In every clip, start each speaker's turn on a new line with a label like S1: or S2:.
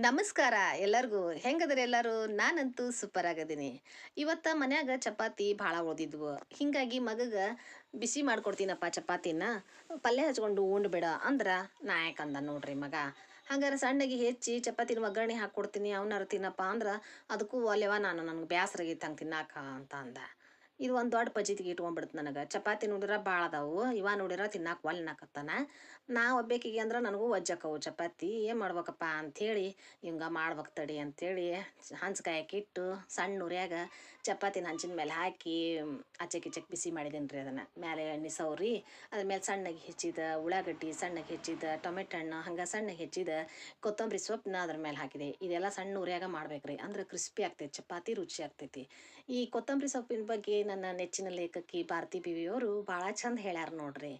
S1: ನಮಸ್ಕಾರ ಎಲ್ಲರಿಗೂ. ಹೆಂಗದ್ರೆ ಎಲ್ಲರೂ? ನಾನಂತೂ ಸೂಪರ್ ಆಗದೀನಿ. ಇವತ್ತ ಮನ್ಯಾಗ ಚಪಾತಿ ಭಾಳ ಉಳ್ದಿದ್ವು. ಹಿಂಗಾಗಿ ಮಗಗ ಬಿಸಿ ಮಾಡ್ಕೊಡ್ತೀನಪ್ಪ ಚಪಾತಿನ. ಪಲ್ಯ ಹಚ್ಕೊಂಡು ಉಂಡ್ಬೇಡ ಅಂದ್ರ ನಾ ಯಾಕಂದ ನೋಡ್ರಿ ಮಗ. ಹಂಗಾರೆ ಸಣ್ಣಗೆ ಹೆಚ್ಚಿ ಚಪಾತಿನ ಒಗ್ಗರಣೆ ಹಾಕ್ಕೊಡ್ತೀನಿ ಅವನಾರು ತಿನ್ನಪ್ಪ ಅಂದ್ರ ಅದಕ್ಕೂ ಒಲೆವ ನಾನು ನನಗೆ ಬ್ಯಾಸರಾಗಿತ್ತು ಹಂಗೆ ತಿನ್ನಾಕ ಅಂತ ಅಂದ. ಇದು ಒಂದು ದೊಡ್ಡ ಪಜಿತಿಗೆ ಇಟ್ಕೊಂಡ್ಬಿಡ್ತು ನನಗೆ. ಚಪಾತಿ ನೋಡಿರ ಭಾಳ ಅದಾವು. ಇವ ನೋಡಿರ ತಿನ್ನಾಕ ಒಲ್ನಾಕತ್ತಾನ ನಾ ಒಬ್ಬೇಕಿಗೆ ಅಂದ್ರೆ ನನಗೂ ಒಜ್ಜಕ್ಕವು ಚಪಾತಿ. ಏನು ಮಾಡ್ಬೇಕಪ್ಪ ಅಂಥೇಳಿ, ಹಿಂಗೆ ಮಾಡ್ಬೇಕು ತಡಿ ಅಂಥೇಳಿ ಹಂಚ್ಕಾಯಕ್ಕೆ ಇಟ್ಟು ಸಣ್ಣ ಉರಿಯಾಗ ಚಪಾತಿನ ಹಂಚಿನ ಮೇಲೆ ಹಾಕಿ ಆಚೆಕ್ ಈಚೆಕ್ ಬಿಸಿ ಮಾಡಿದೇನೆ ರೀ ಅದನ್ನು. ಮೇಲೆ ಎಣ್ಣೆ ಸೌರಿ ಅದ್ರ ಮೇಲೆ ಸಣ್ಣಗೆ ಹೆಚ್ಚಿದ ಉಳ್ಳಾಗಡ್ಡಿ, ಸಣ್ಣಗೆ ಹೆಚ್ಚಿದ ಟೊಮೆಟೊ ಹಣ್ಣು, ಹಂಗೆ ಸಣ್ಣಗೆ ಹೆಚ್ಚಿದ ಕೊತ್ತಂಬರಿ ಸೊಪ್ಪನ್ನ ಅದ್ರ ಮೇಲೆ ಹಾಕಿದೆ. ಇದೆಲ್ಲ ಸಣ್ಣ ಉರಿಯಾಗ ಮಾಡ್ಬೇಕ್ರಿ. ಅಂದ್ರೆ ಕ್ರಿಸ್ಪಿ ಆಗ್ತೈತಿ, ಚಪಾತಿ ರುಚಿ ಆಗ್ತೈತಿ. ಈ ಕೊತ್ತಂಬರಿ ಸೊಪ್ಪಿನ ಬಗ್ಗೆ ನನ್ನ ನೆಚ್ಚಿನ ಲೇಖಕಿ ಭಾರತಿ ಬಿವಿಯವರು ಭಾಳ ಚಂದ ಹೇಳ್ಯಾರ ನೋಡ್ರಿ.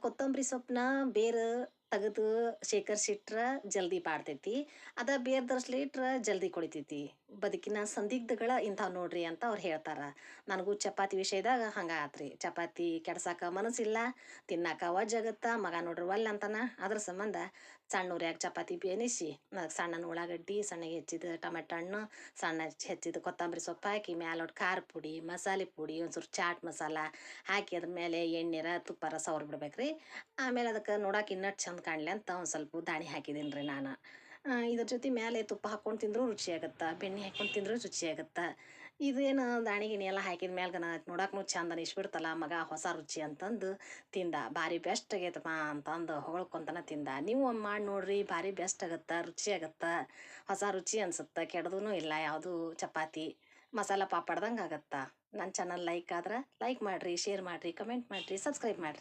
S1: ಕೊತ್ತಂಬರಿ ಸೊಪ್ಪನ್ನ ಬೇರೆ ತೆಗೆದು ಶೇಖರಿಸಿಟ್ರ ಜಲ್ದಿ ಬಾಡ್ತೈತಿ ಅದ ಬೇರೆ ದರ್ಸ್ಲಿ ಇಟ್ರ ಜಲ್ದಿ ಕೊಳಿತೈತಿ ಬದುಕಿನ ಸಂದಿಗ್ಧಗಳ ಇಂಥವು ನೋಡ್ರಿ ಅಂತ ಅವ್ರು ಹೇಳ್ತಾರ. ನನಗೂ ಚಪಾತಿ ವಿಷಯದಾಗ ಹಂಗೆ ಆತ್ರಿ. ಚಪಾತಿ ಕೆಡ್ಸಾಕ ಮನಸ್ಸಿಲ್ಲ, ತಿನ್ನಾಕ ವಜ್ಜಾಗತ್ತ ಮಗ ನೋಡ್ರಿ ಒಲ್ಲ ಅಂತಾನ. ಅದ್ರ ಸಂಬಂಧ ಸಣ್ಣ ಉರಿಯಾಗ ಚಪಾತಿ ಬೇನಿಸಿ ಸಣ್ಣನ ಸಣ್ಣ ಉಳ್ಳಾಗಡ್ಡಿ, ಸಣ್ಣಗೆ ಹೆಚ್ಚಿದ ಟೊಮೆಟೊ ಹಣ್ಣು, ಸಣ್ಣ ಹೆಚ್ಚಿದ ಕೊತ್ತಂಬರಿ ಸೊಪ್ಪು ಹಾಕಿ ಮ್ಯಾಲೊಟ್ಟು ಖಾರ ಪುಡಿ, ಮಸಾಲೆ ಪುಡಿ, ಒಂಚೂರು ಚಾಟ್ ಮಸಾಲ ಹಾಕಿ ಅದ್ರ ಮೇಲೆ ಎಣ್ಣೆರ ತುಪ್ಪರ ಸವ್ರಿ ಬಿಡ್ಬೇಕ್ರಿ ಆಮೇಲೆ ಅದಕ್ಕೆ ನೋಡಕ್ಕೆ ಇನ್ನಷ್ಟು ಚಂದ ಕಾಣಲಿ ಅಂತ ಒಂದು ಸ್ವಲ್ಪ ದಾಣಿ ಹಾಕಿದ್ದೀನಿ ರೀ ನಾನು ಇದ್ರ ಜೊತೆ ಮೇಲೆ ತುಪ್ಪ ಹಾಕ್ಕೊಂಡು ತಿಂದರೂ ರುಚಿಯಾಗತ್ತೆ ಬೆಣ್ಣೆ ಹಾಕ್ಕೊಂಡು ತಿಂದರೂ ರುಚಿ ಆಗತ್ತೆ? ಇದೇನು ದಾಣಿ ಗಿಣಿ ಎಲ್ಲ ಹಾಕಿದ ಮ್ಯಾಲ್ಗನ ನೋಡಕ್ಕೂ ಚಂದ ಅನಿಸ್ಬಿಡ್ತಲ್ಲ ಮಗ ಹೊಸ ರುಚಿ ಅಂತಂದು ತಿಂದ. ಭಾರಿ ಬೆಸ್ಟ್ ಆಗೈತಪ್ಪ ಅಂತಂದು ಹೊಗಳ್ಕೊಂತನ ತಿಂದ. ನೀವು ಒಮ್ಮೆ ಮಾಡಿ ನೋಡ್ರಿ, ಭಾರಿ ಬೆಸ್ಟ್ ಆಗತ್ತೆ? ರುಚಿ ಆಗತ್ತೆ? ಹೊಸ ರುಚಿ ಅನ್ಸುತ್ತೆ? ಕೆಡ್ದೂ ಇಲ್ಲ, ಯಾವುದು ಚಪಾತಿ, ಮಸಾಲ ಪಾಪಡ್ದಂಗೆ ಆಗತ್ತೆ? ನನ್ನ ಚಾನಲ್ ಲೈಕ್ ಆದ್ರೆ ಲೈಕ್ ಮಾಡಿರಿ ಶೇರ್ ಮಾಡಿರಿ ಕಮೆಂಟ್ ಮಾಡಿರಿ ಸಬ್ಸ್ಕ್ರೈಬ್ ಮಾಡಿರಿ.